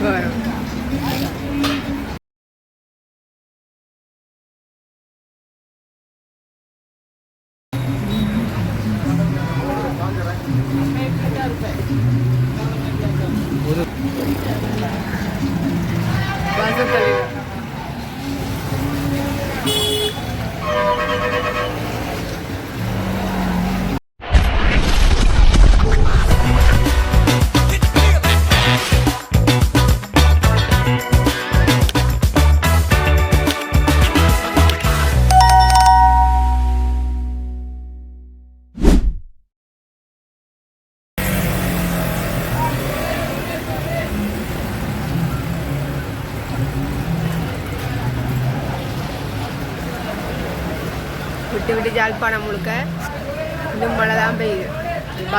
agora.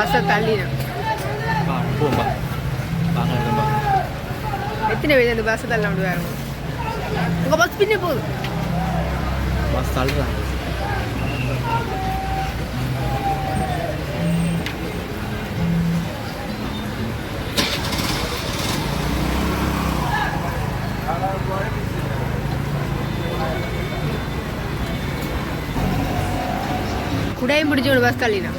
பஸ்ஸை தள்ளினோம் எத்தனை பேர் அந்த பஸ்ஸை தள்ள முடியாது உங்கள் பஸ் பின்ன போகுது. பஸ் தள்ளுறாங்க குடையும் பிடிச்சி ஒரு பஸ் தள்ளினோம்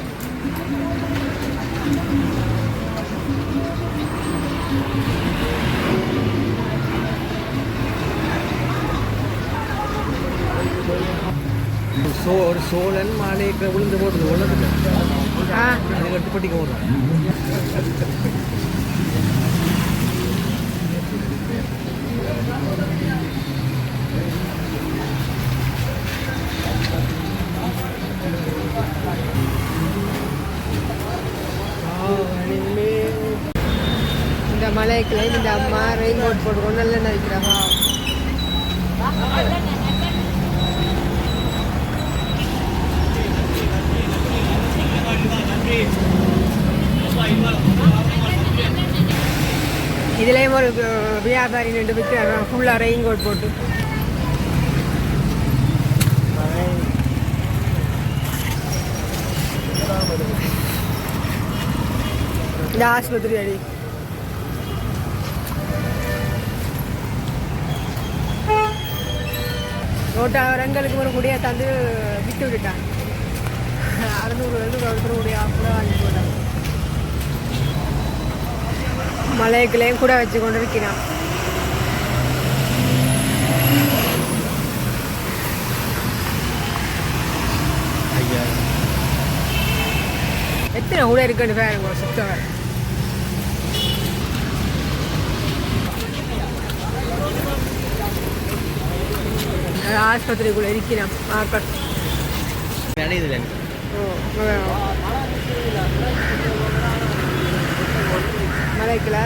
சோ ஒரு சோழன் மாலைக்கு விழுந்து போடுது உள்ளதுக்கு ஆ. அது கட்டுப்பட்டிக்கு போடுறோம் இந்த மலைக்குள்ள இந்த அம்மா ரெயின் கோட் போட்டுக்கொண்டு நல்லா நினைக்கிறாங்க இதுலேயும் ஒரு வியாபாரி நின்று விற்கிறாங்க ஃபுல்லாக ரெயின் கோட் போட்டு. இந்த ஆஸ்பத்திரி அடி. ரோட்டாவரங்களுக்கு ஒரு முடியை தந்து விட்டு விட்டுட்டாங்க அறநூறு வந்து ஒருத்தர் முடியா கூட வாங்கி போட்டாங்க மலைக்குள்ளேயும் கூட வச்சு கொண்டு இருக்கிறான் எத்தனை கூட இருக்குன்னு பாருங்க சுத்தவர் ஆஸ்பத்திரிக்குள்ளே இருக்கிறான் ஆக்கள் மலைக்கில்.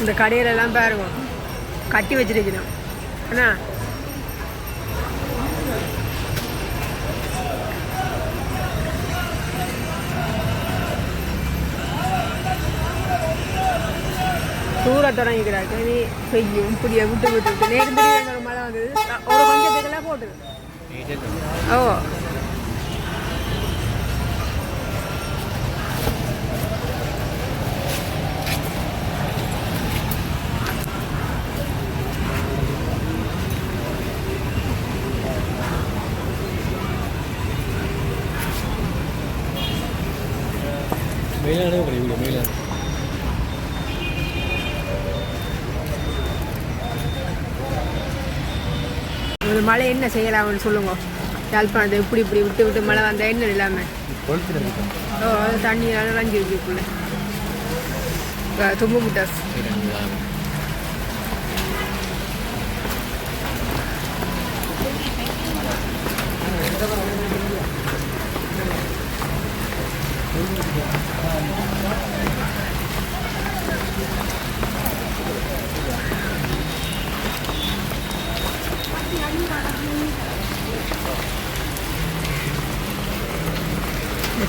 இந்த கடையிலலாம் பாருங்க. கட்டி வச்சிருக்கணும். என்ன தூர தொடங்கிக்கிறாங்க நீ பெய்யும் புதிய விட்டு விட்டு விட்டு. நேரம் திடீர்னு ஒரு மழை வந்தது. ஒரு கொஞ்சம் கொஞ்சத்துக்கெல்லாம் போட்டுது. ஓ. மேலானே வீடியோ மேலான ஒரு மழை என்ன செய்யலாம்னு சொல்லுங்க. யாழ்ப்பாணத்தை இப்படி இப்படி விட்டு விட்டு மழை வந்தால் என்ன இல்லாமல் ஓ அது தண்ணி நிறைஞ்சி இருக்குள்ள தும்பு முட்டாஸ்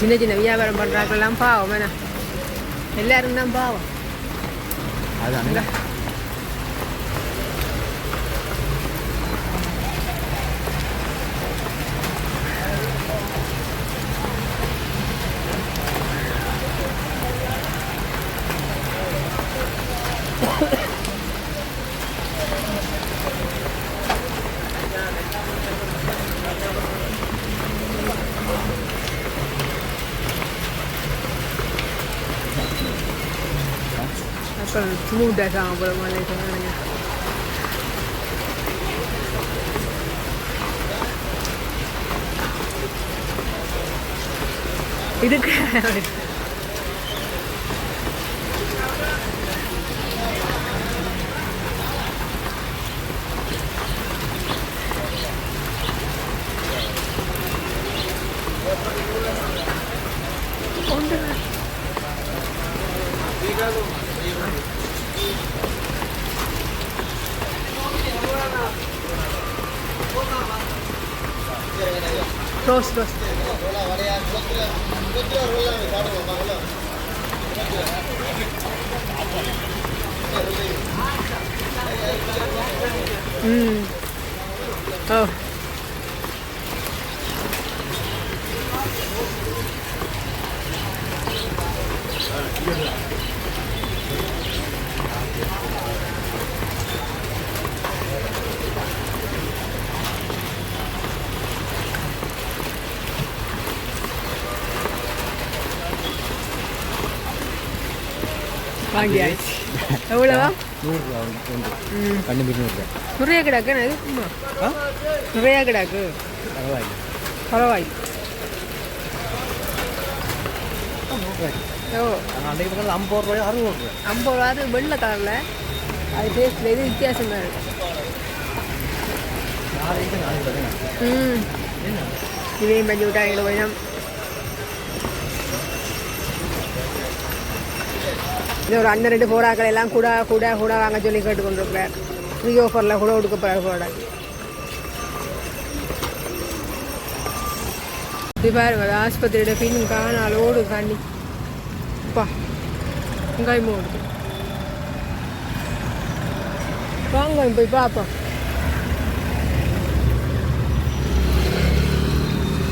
சின்ன சின்ன வியாபாரம் பண்ணுறாங்கெல்லாம் பாவம் வேணா எல்லாரும் தான் பாவம் அது அங்கே மக்கள் ஸ்மூத்தாக சாப்பிட மாதிரி சொன்னாங்க இதுக்கு ம். ஓ. வாங்கியாச்சு. எவ்வளோவா? நூறுரூவா ஒன்று ம். கண்ணு மீன் நூறுரூவா. நிறைய கிடாக்கு ஆ? நிறைய கிடாக்கு. பரவாயில்ல. பரவாயில்ல. ஓ. ஐம்பது ரூபாய் அறுபது ரூபாய். ஐம்பது ரூபா அது வெள்ளை கலரில் அது டேஸ்ட்டில் இது வித்தியாசமாக இருக்கு நாளைக்கு நாளைக்கு தானே ம். இதையும் கொஞ்சம் இது ஒரு அண்ணன் ரெண்டு போராக்கள் எல்லாம் கூட கூட கூட வாங்க சொல்லி கேட்டுக்கொண்டிருக்கிறார். ஃப்ரீ ஆஃபரில் கூட கொடுக்க போகிறார் ப்ராடக்ட் இது பாருங்க ஆஸ்பத்திரியோட பின் காணாலோடு கண்ணி. அப்பா வெங்காயமும் ஓடுது வாங்க போய் பார்ப்போம்.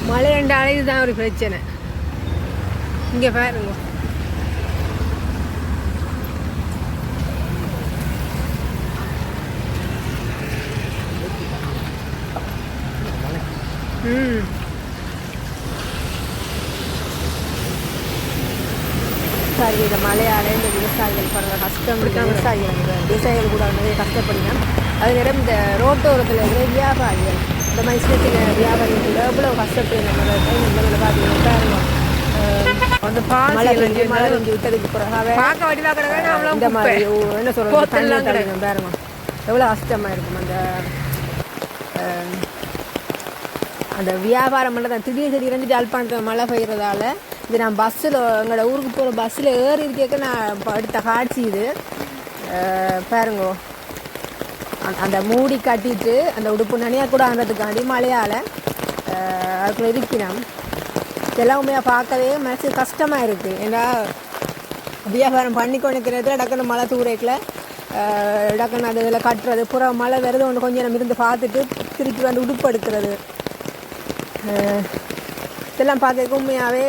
மழை ரெண்டு ரெண்டாலே தான் ஒரு பிரச்சனை. இங்கே பாருங்க. சரி இந்த மழையால இந்த விவசாயிகள் படுற கஷ்டம் விவசாயிகள் விவசாயிகள் கூட நிறைய கஷ்டப்படுங்க அது நேரம் இந்த ரோட்டோரத்தில் இருக்கிற வியாபாரிகள். இந்த மாதிரி சின்ன சின்ன வியாபாரிகள் கூட எவ்வளோ கஷ்டப்படுங்க இந்த பார்த்தீங்கன்னா பாருங்க அந்த மழை பெஞ்சு மழை விட்டதுக்கு இந்த மாதிரி என்ன போத்தெல்லாம் தண்ணி தள்ளிடும் பாருங்க. எவ்வளோ இருக்கும் அந்த அந்த வியாபாரம் மட்டும் திடீர் திடீர்னு ஜாழ்ப்பாணத்தில் மழை பெய்கிறதால இது நான் பஸ்ஸில் எங்களோட ஊருக்கு போகிற பஸ்ஸில் ஏறி இருக்கேக்க நான் இப்ப எடுத்த காட்சி இது. பாருங்கோ. அந்த- அந்த மூடி கட்டிட்டு அந்த உடுப்பு நனியா கூட ஆனதுக்காண்டி மழையால் அதுக்குள்ள இருக்கிறோம். இதெல்லாம் உண்மையாக பார்க்கவே மனசு கஷ்டமாக இருக்குது ஏன்னா வியாபாரம் பண்ணி கொண்டிருக்கிறதுல டக்குன்னு மழை தூரைக்கில். டக்குன்னு அது இதில் கட்டுறது புற மழை வருது ஒன்று கொஞ்சம் நம்ம இருந்து பார்த்துட்டு திருப்பி வந்து உடுப்பு எடுக்கிறது. இதெல்லாம் பார்க்க உண்மையாகவே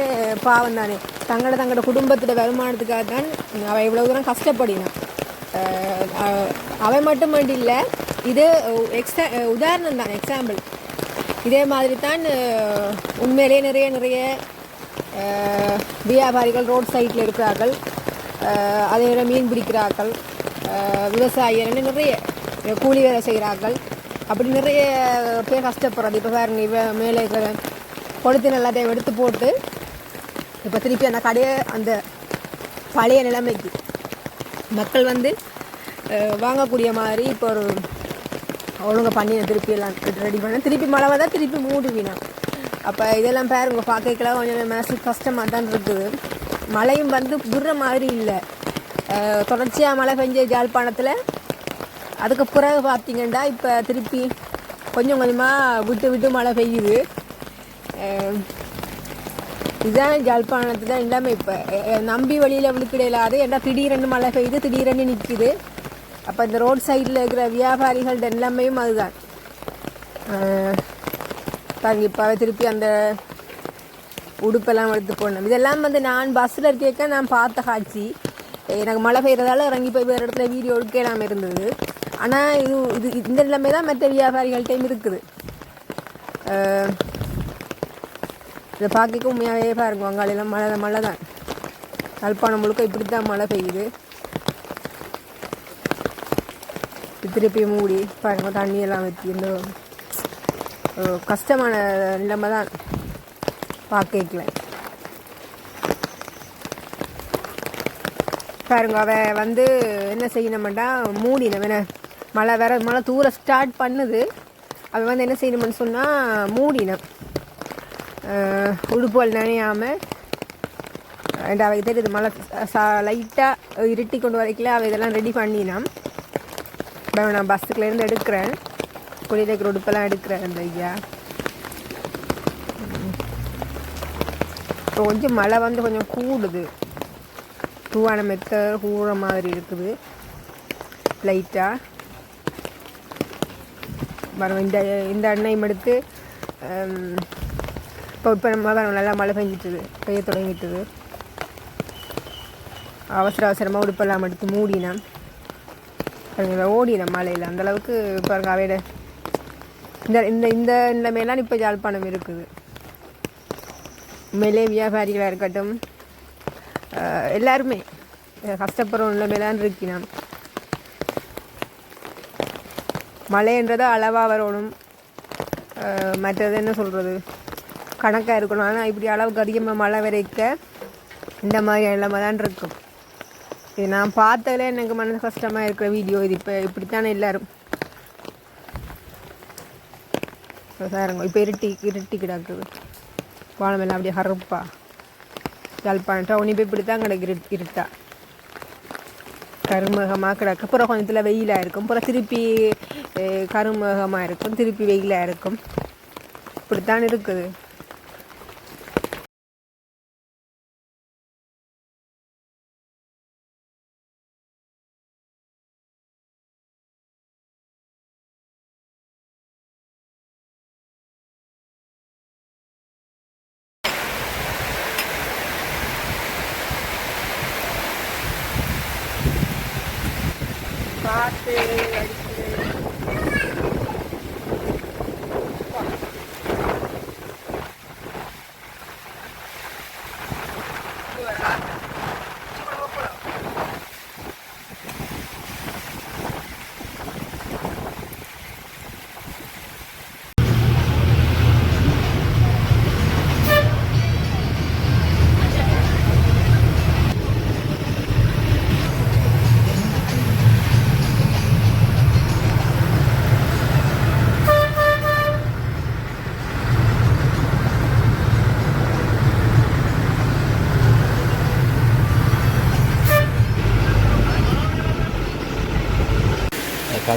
பாவம் தானே. தங்களோட தங்களோட குடும்பத்தோட வருமானத்துக்காக தான் அவள் இவ்வளோ தூரம் கஷ்டப்படினான் அவன் மட்டும் மட்டும் இல்லை இது எக்ஸா உதாரணம் தான் எக்ஸாம்பிள் இதே மாதிரி தான் உண்மையிலேயே நிறைய நிறைய வியாபாரிகள் ரோட் சைட்டில் இருக்கிறார்கள். அதே மீன் பிடிக்கிறார்கள். விவசாயிகள் நிறைய கூலி வேலை செய்கிறார்கள். அப்படி நிறைய பேர் கஷ்டப்படுறது இப்போ பாருங்க நீ மேலே இருக்கிற கொளுத்தின எல்லாத்தையும் எடுத்து போட்டு இப்போ திருப்பி அந்த கடையை அந்த பழைய நிலைமைக்கு மக்கள் வந்து வாங்கக்கூடிய மாதிரி இப்போ ஒரு ஒழுங்காக பண்ணி திருப்பி எல்லாம் ரெடி பண்ண திருப்பி மழை வந்தால் திருப்பி மூடுவினா அப்போ இதெல்லாம் பாருங்க பார்க்கலாம் கொஞ்சம் மனசு கஷ்டமாக தான் இருக்குது. மழையும் வந்து விடுற மாதிரி இல்லை. தொடர்ச்சியாக மழை பெஞ்ச ஜாழ்ப்பாணத்தில் அதுக்கு பிறகு பார்த்தீங்கன்னா இப்போ திருப்பி கொஞ்சம் கொஞ்சமாக விட்டு விட்டு மழை பெய்யுது. இதுதான் ஜாழ்ப்பாணத்து தான் எல்லாமே இப்போ. நம்பி வழியில் விழுக்கிடையிலாது ஏன்னா திடீரென்னு மழை பெய்யுது திடீரென்னு நிற்குது அப்போ இந்த ரோட் சைடில் இருக்கிற வியாபாரிகள் எல்லாமே அதுதான். பாருங்க இப்போ திருப்பி அந்த உடுப்பெல்லாம் எடுத்து போடணும். இதெல்லாம் வந்து நான் பஸ்ஸில் இருக்கேக்க நான் பார்த்த காட்சி. எனக்கு மழை பெய்கிறதால இறங்கி போய் வேறு இடத்துல வீடியோ எடுக்கலாம் இருந்தது. ஆனால் இது இது இந்த நிலைமை தான் மற்ற வியாபாரிகள்கிட்டையும் இருக்குது. இதை பார்க்க உண்மையாகவே பாருங்க வங்காளிலாம் மழை மழை தான். யாழ்ப்பாணம் முழுக்க இப்படி தான் மழை பெய்யுது. திருப்பி மூடி பாருங்க தண்ணி எல்லாம் வச்சு இந்த கஷ்டமான நிலைமை தான். பார்க்கல பாருங்க அவ வந்து என்ன செய்யணும்டா மூடினவன் மழை வேற மழை தூர ஸ்டார்ட் பண்ணுது. அவன் வந்து என்ன செய்யணும்னு சொன்னால் மூடினேன். உடுப்புகள் நனையாமல் அண்ட் அவைக்கு தெரியுது மழை சா லைட்டாக இருட்டி கொண்டு வரைக்கல அவள் இதெல்லாம் ரெடி பண்ணினான். இப்போ நான் பஸ்ஸுக்குலேருந்து எடுக்கிறேன். குளிரைக்கிற உடுப்பெல்லாம் எடுக்கிறேன் அந்த ஐயா. இப்போ கொஞ்சம் மழை வந்து கொஞ்சம் கூடுது. தூவான மெத்த கூடுற மாதிரி இருக்குது. லைட்டாக வரும் இந்த இந்த அன்னையும் எடுத்து ஹம், இப்போ இப்போ நம்ம வரும் நல்லா மழை பெஞ்சிட்டுது. பெய்ய தொடங்கிட்டுது. அவசர அவசரமாக உடுப்பெல்லாம் எடுத்து மூடினேன். ஓடினேன் மழையில். அந்தளவுக்கு பாருங்க அவையிட இந்த இந்த இந்த நிலைமையெல்லாம் இப்போ யாழ்ப்பாணம் இருக்குது. உண்மையிலே வியாபாரிகளாக இருக்கட்டும் அஹ், எல்லாருமே கஷ்டப்படுற நிலைமையிலான் இருக்கிறோம் மழைன்றது அளவாக வரணும். மற்றது என்ன சொல்கிறது கணக்காக இருக்கணும். ஆனால் இப்படி அளவுக்கு அதிகமாக மழை வரைக்க இந்த மாதிரி நிலைமை தான் இருக்கும். இது நான் பார்த்ததுல எனக்கு மனசு கஷ்டமாக இருக்கிற வீடியோ இது. இப்போ இப்படித்தானே எல்லாரும். சாருங்க இப்போ இருட்டி இருட்டி கிடக்குது வானமெல்லாம் அப்படியே ஹரப்பா யாழ்ப்பாணம் டவுனி. போய் இப்படி தான் கிடக்கு இருட்டா. கருமகமாக கிடக்கு அப்புறம் கொஞ்சத்தில் வெயிலாக இருக்கும் அப்புறம் திருப்பி அஹ், கருமகமாக இருக்கும் திருப்பி வெயிலாக இருக்கும் இப்படித்தான் இருக்குது. காற்று அடிக்குது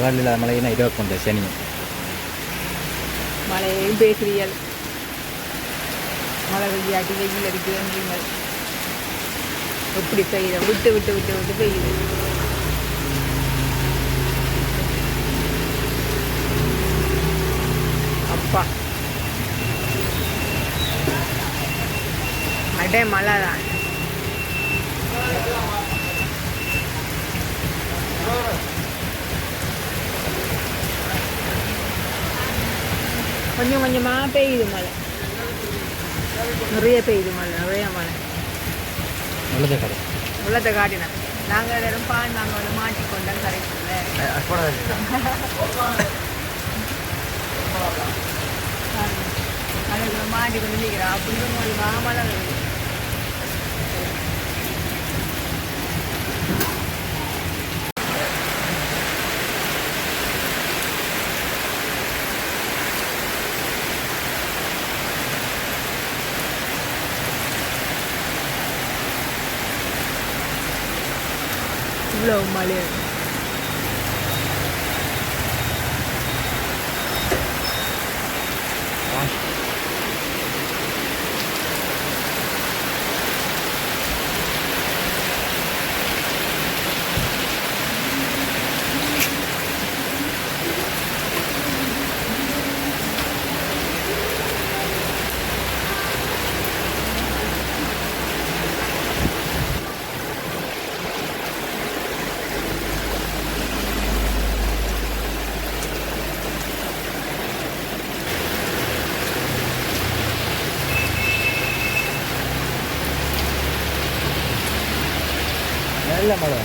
பகல் இல்லாத மழையினா இருபத்தி கொண்டு சனியும் மழையையும் பேசுறீர்கள் மழை வெய்யாட்டி வெயில் அடிக்குதுன்றீங்கள் எப்படி பெய்யுது விட்டு விட்டு விட்டு விட்டு பெய்யுது அப்பா அடே மழை தான் கொஞ்சம் கொஞ்சமாக பெய்யுது மழை. நிறைய பெய்யுது மழை நிறைய மழை. நல்லதே கடை. உள்ளத்தை காட்டினேன் நாங்கள் எல்லாரும் பால் நாங்கள் வந்து மாட்டிக்கொண்டோம் கரைக்குள்ள மாட்டிக்கொண்டு நிற்கிறோம் அப்படி ஒரு மாமழை வருது இவ்வளோ மழை நல்ல மழை.